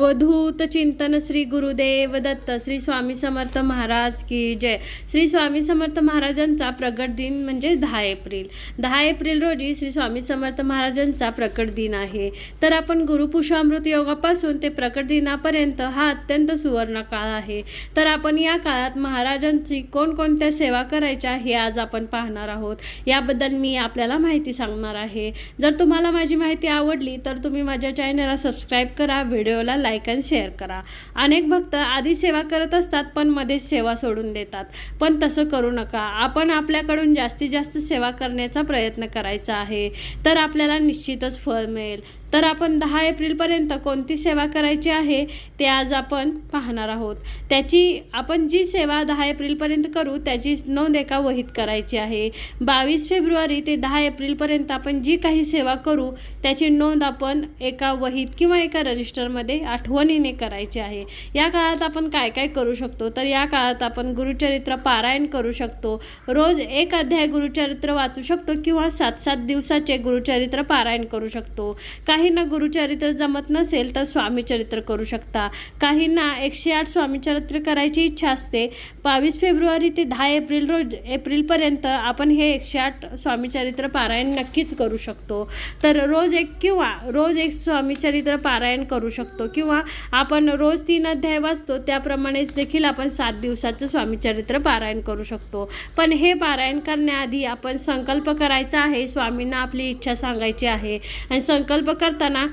अवधूत चिंतन श्री गुरुदेव दत्त श्री स्वामी समर्थ महाराज की जय. श्री स्वामी समर्थ महाराजांचा प्रगट दिन म्हणजे दहा एप्रिल. दहा एप्रिल रोजी श्री स्वामी समर्थ महाराजांचा प्रकट दिन आहे. तर आपण गुरुपुषामृत योगापासून ते प्रकट दिनापर्यंत हा अत्यंत सुवर्ण काळ आहे. तर आपण या काळात महाराजांची कोणकोणत्या सेवा करायच्या हे आज आपण पाहणार आहोत. याबद्दल मी आपल्याला माहिती सांगणार आहे. जर तुम्हाला माझी माहिती आवडली तर तुम्ही माझ्या चॅनलला सबस्क्राईब करा व्हिडिओला लाईक अँड शेअर करा. अनेक भक्त आधी सेवा करत असतात पण मध्येच सेवा सोडून देतात. पण तसं करू नका. आपण आपल्याकडून जास्तीत जास्त सेवा करण्याचा प्रयत्न करायचा आहे तर आपल्याला निश्चितच फळ मिळेल. तर आपण दहा एप्रिलपर्यंत कोणती सेवा करायची आहे ते आज आपण पाहणार आहोत. त्याची आपण जी सेवा दहा एप्रिलपर्यंत करू त्याची नोंद एका वहीत करायची आहे. बावीस फेब्रुवारी ते दहा एप्रिलपर्यंत आपण जी काही सेवा करू त्याची नोंद आपण एका वहीत किंवा एका रजिस्टरमध्ये आठवणीने करायची आहे. या काळात आपण काय काय करू शकतो? तर या काळात आपण गुरुचरित्र पारायण करू शकतो. रोज एक अध्याय गुरुचरित्र वाचू शकतो किंवा सात सात दिवसाचे गुरुचरित्र पारायण करू शकतो. काही काहींना गुरुचरित्र जमत नसेल तर स्वामीचरित्र करू शकता. काहींना एकशे आठ स्वामीचरित्र करायची इच्छा असते. बावीस फेब्रुवारी ते दहा एप्रिल रोज एप्रिलपर्यंत आपण हे एकशे आठ स्वामीचरित्र पारायण नक्कीच करू शकतो. तर रोज एक किंवा रोज एक स्वामीचरित्र पारायण करू शकतो किंवा आपण रोज तीन अध्याय वाचतो त्याप्रमाणेच देखील आपण सात दिवसाचं स्वामीचरित्र पारायण करू शकतो. पण हे पारायण करण्याआधी आपण संकल्प करायचा आहे स्वामींना आपली इच्छा सांगायची आहे. आणि संकल्प करताना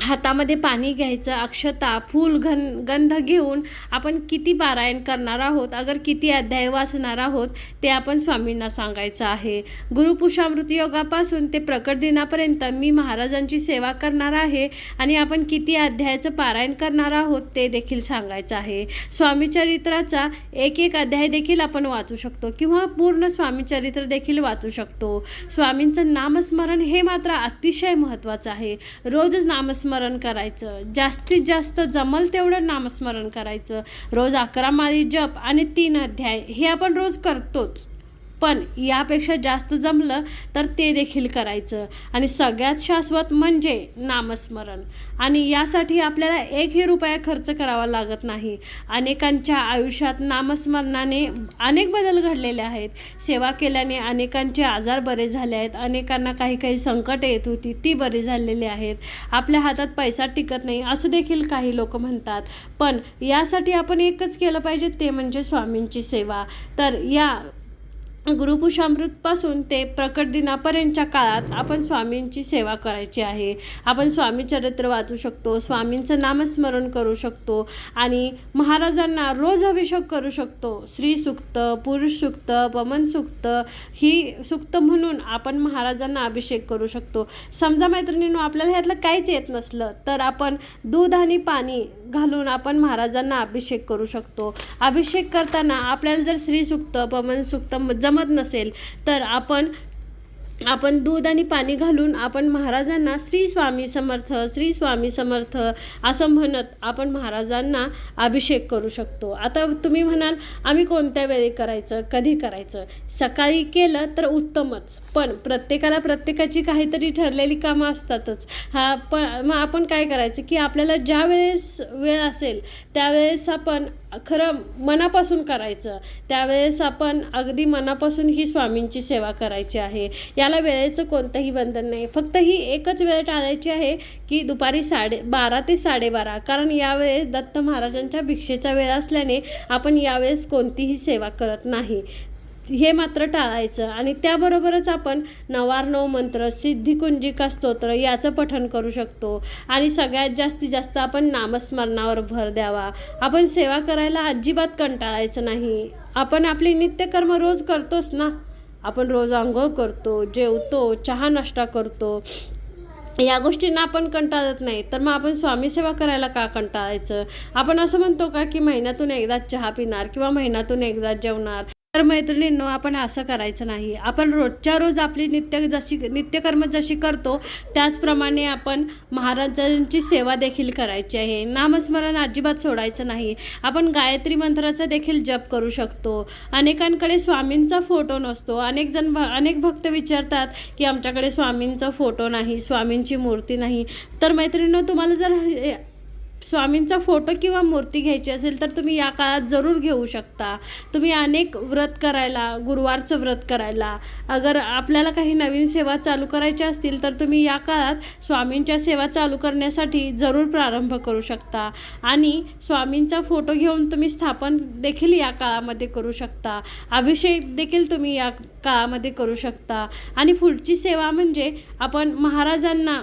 हातामध्ये पाणी घ्यायचं अक्षता फूल घन गंध घेऊन आपण किती पारायण करणार आहोत अगर किती अध्याय वाचणार आहोत ते आपण स्वामींना सांगायचं आहे. गुरुपुषामृत योगापासून ते प्रकट दिनापर्यंत मी महाराजांची सेवा करणार आहे आणि आपण किती अध्यायाचं पारायण करणार आहोत ते देखील सांगायचं आहे. स्वामीचरित्राचा एक एक अध्याय देखील आपण वाचू शकतो किंवा पूर्ण स्वामीचरित्र देखील वाचू शकतो. स्वामींचं नामस्मरण हे मात्र अतिशय महत्त्वाचं आहे. रोजच नामस्मरण नामस्मरण करायचं. जास्तीत जास्त जमल तेवढं नामस्मरण करायचं. रोज अकरा माळी जप आणि तीन अध्याय हे आपण रोज करतोच. पण यापेक्षा जास्त जमलं तर ते देखील करायचं. आणि सगळ्यात शाश्वत म्हणजे नामस्मरण. आणि यासाठी आपल्याला एकही रुपया खर्च करावा लागत नाही. अनेकांच्या आयुष्यात नामस्मरणाने अनेक बदल घडलेले आहेत. सेवा केल्याने अनेकांचे आजार बरे झाले आहेत. अनेकांना काही काही संकट येत होती ती बरी झालेली आहेत. आपल्या हातात पैसा टिकत नाही असं देखील काही लोक म्हणतात. पण यासाठी आपण एकच केलं पाहिजे ते म्हणजे स्वामींची सेवा. तर या गुरुपुषामृतपासून ते प्रकट दिनापर्यंतच्या काळात आपण स्वामींची सेवा करायची आहे. आपण स्वामी चरित्र वाचू शकतो स्वामींचं नामस्मरण करू शकतो आणि महाराजांना रोज अभिषेक करू शकतो. स्त्री सुक्त पुरुष सुक्त पमन सुक्त ही सुक्त म्हणून आपण महाराजांना अभिषेक करू शकतो. समजा मैत्रिणींनो आपल्याला ह्यातलं काहीच येत नसलं तर आपण दूध आणि पाणी घालून आपण महाराजांना अभिषेक करू शकतो. अभिषेक करताना आपल्याला जर श्रीसुक्त पवन सुक्त जमत नसेल तर आपण आपण दूध आणि पाणी घालून आपण महाराजांना श्री स्वामी समर्थ श्री स्वामी समर्थ असं म्हणत आपण महाराजांना अभिषेक करू शकतो. आता तुम्ही म्हणाल आम्ही कोणत्या वेळी करायचं कधी करायचं? सकाळी केलं तर उत्तमच पण प्रत्येकाला प्रत्येकाची काहीतरी ठरलेली कामं असतातच. हा पण मग आपण काय करायचं की आपल्याला ज्या वेळेस वेळ असेल त्यावेळेस आपण खरं मनापासून करायचं. त्यावेळेस आपण अगदी मनापासून ही स्वामींची सेवा करायची आहे. या याला वेळेचं कोणतंही बंधन नाही. फक्त ही एकच वेळ टाळायची आहे की दुपारी साडे बारा ते साडेबारा कारण यावेळेस दत्त महाराजांच्या भिक्षेचा वेळ असल्याने आपण यावेळेस कोणतीही सेवा करत नाही. हे मात्र टाळायचं. आणि त्याबरोबरच आपण नवार्णव मंत्र सिद्धिकुंजिका स्तोत्र याचं पठण करू शकतो. आणि सगळ्यात जास्तीत जास्त आपण नामस्मरणावर भर द्यावा. आपण सेवा करायला अजिबात कंटाळायचं नाही. आपण आपली नित्यकर्म रोज करतोच ना? आपण रोज आंघोळ करतो जेवतो चहा नाश्ता करतो. या गोष्टींना आपण कंटाळत नाही. तर मग आपण स्वामी सेवा करायला का कंटाळायचं? आपण असं म्हणतो का की महिन्यातून एकदा चहा पिणार किंवा महिन्यातून एकदा जेवणार? तर मैत्रिणींनो आपण असं करायचं नाही. आपण रोजच्या रोज आपली नित्य जशी नित्यकर्म जशी करतो त्याचप्रमाणे आपण महाराजांची सेवा देखील करायची आहे. नामस्मरण अजिबात सोडायचं नाही. आपण गायत्री मंत्राचा देखील जप करू शकतो. अनेकांकडे स्वामींचा फोटो नसतो. अनेक जण भ अनेक भक्त विचारतात की आमच्याकडे स्वामींचा फोटो नाही स्वामींची मूर्ती नाही. तर मैत्रिणींनो तुम्हाला जर स्वामींचा फोटो किंवा मूर्ती घ्यायची असेल तर तुम्ही या काळात जरूर घेऊ शकता. तुम्ही अनेक व्रत करायला गुरुवारचं व्रत करायला. अगर आपल्याला काही नवीन सेवा चालू करायच्या असतील तर तुम्ही या काळात स्वामींच्या सेवा चालू करण्यासाठी जरूर प्रारंभ करू शकता. आणि स्वामींचा फोटो घेऊन तुम्ही स्थापन देखील या काळामध्ये करू शकता. अभिषेक देखील तुम्ही या काळामध्ये करू शकता. आणि पुढची सेवा म्हणजे आपण महाराजांना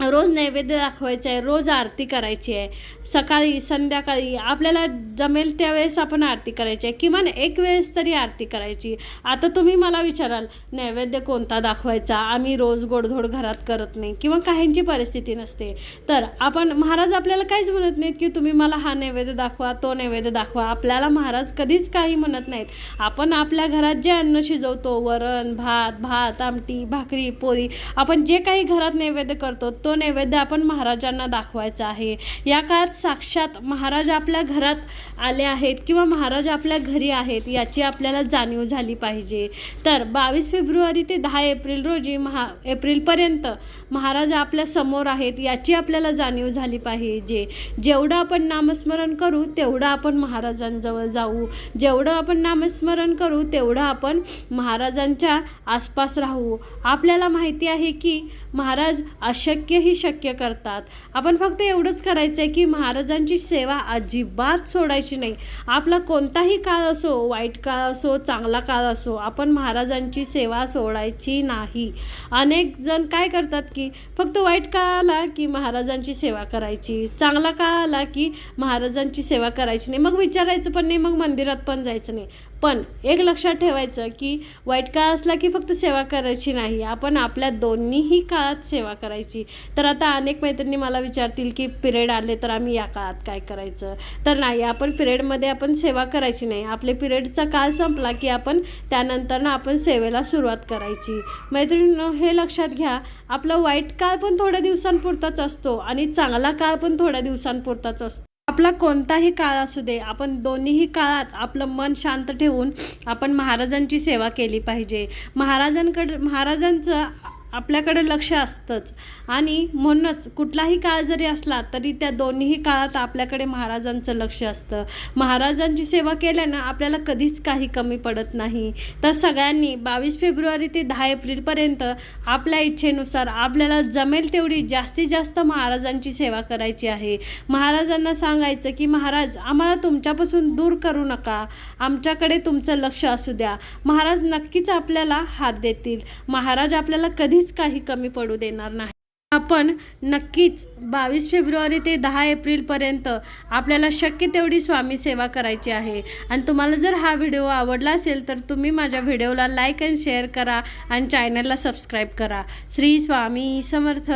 रोज नैवेद्य दाखवायचं आहे रोज आरती करायची आहे. सकाळी संध्याकाळी आपल्याला जमेल त्यावेळेस आपण आरती करायची आहे. किमान एक वेळेस तरी आरती करायची. आता तुम्ही मला विचाराल नैवेद्य कोणता दाखवायचा? आम्ही रोज गोडधोड घरात करत नाही किंवा काहींची परिस्थिती नसते. तर आपण महाराज आपल्याला काहीच म्हणत नाहीत की तुम्ही मला हा नैवेद्य दाखवा तो नैवेद्य दाखवा. आपल्याला महाराज कधीच काही म्हणत नाहीत. आपण आपल्या घरात जे अन्न शिजवतो वरण भात भात आमटी भाकरी पोळी आपण जे काही घरात नैवेद्य करतो तो तो नैवेद्य आपण महाराजांना दाखवायचा आहे. या काळात साक्षात महाराज आपल्या घरात आले आहेत किंवा महाराज आपल्या घरी आहेत याची आपल्याला जाणीव झाली पाहिजे. तर बावीस फेब्रुवारी ते दहा एप्रिल रोजी महा एप्रिलपर्यंत महाराज आपल्यासमोर आहेत याची आपल्याला जाणीव झाली पाहिजे. जेवढं आपण नामस्मरण करू तेवढं आपण महाराजांजवळ जाऊ. जेवढं आपण नामस्मरण करू तेवढं आपण महाराजांच्या आसपास राहू. आपल्याला माहिती आहे की महाराज अशक्य कार्यही शक्य करतात. आपण फक्त एवढंच करायचं आहे की महाराजांची सेवा अजिबात सोडायची नाही. आपला कोणताही काळ असो वाईट काळ असो चांगला काळ असो आपण महाराजांची सेवा सोडायची नाही. अनेक जण काय करतात की फक्त वाईट काळ आला की महाराजांची सेवा करायची चांगला काळ आला की महाराजांची सेवा करायची नाही. मग विचारायचं पण नाही मग मंदिरात पण जायचं नाही. पण एक लक्षात ठेवायचं की वाईट काळ असला की फक्त सेवा करायची नाही. आपण आपल्या दोन्हीही काळात सेवा करायची. तर आता अनेक मैत्रिणी मला विचारतील की पिरियड आले तर आम्ही या काळात काय करायचं? तर नाही आपण पिरियडमध्ये आपण सेवा करायची नाही. आपले पिरियडचा काळ संपला की आपण त्यानंतर ना आपण सेवेला सुरुवात करायची. मैत्रिणीनं हे लक्षात घ्या आपला वाईट काळ पण थोड्या दिवसांपुरताच असतो आणि चांगला काळ पण थोड्या दिवसांपुरताच असतो. आपला कोणताही काळ असू दे आपण दोन्हीही काळात आपलं मन शांत ठेवून आपण महाराजांची सेवा केली पाहिजे. महाराजांकडे महाराजांचं आपल्याकडे लक्ष असतंच. आणि म्हणूनच कुठलाही काळ जरी असला तरी त्या दोन्हीही काळात आपल्याकडे महाराजांचं लक्ष असतं. महाराजांची सेवा केल्यानं आपल्याला कधीच काही कमी पडत नाही. तर सगळ्यांनी बावीस फेब्रुवारी ते दहा एप्रिलपर्यंत आपल्या इच्छेनुसार आपल्याला जमेल तेवढी जास्तीत जास्त महाराजांची सेवा करायची आहे. महाराजांना सांगायचं की महाराज आम्हाला तुमच्यापासून दूर करू नका. आमच्याकडे तुमचं लक्ष असू द्या. महाराज नक्कीच आपल्याला हात देतील. महाराज आपल्याला कधी कधीच काही कमी पडू देणार नाही. आपण नक्कीच बावीस फेब्रुवारी ते दहा एप्रिलपर्यंत आपल्याला शक्य तेवढी स्वामी सेवा करायची आहे. आणि तुम्हाला जर हा व्हिडिओ आवडला असेल तर तुम्ही माझ्या व्हिडिओला लाईक अँड शेअर करा आणि चॅनलला सबस्क्राईब करा. श्री स्वामी समर्थ.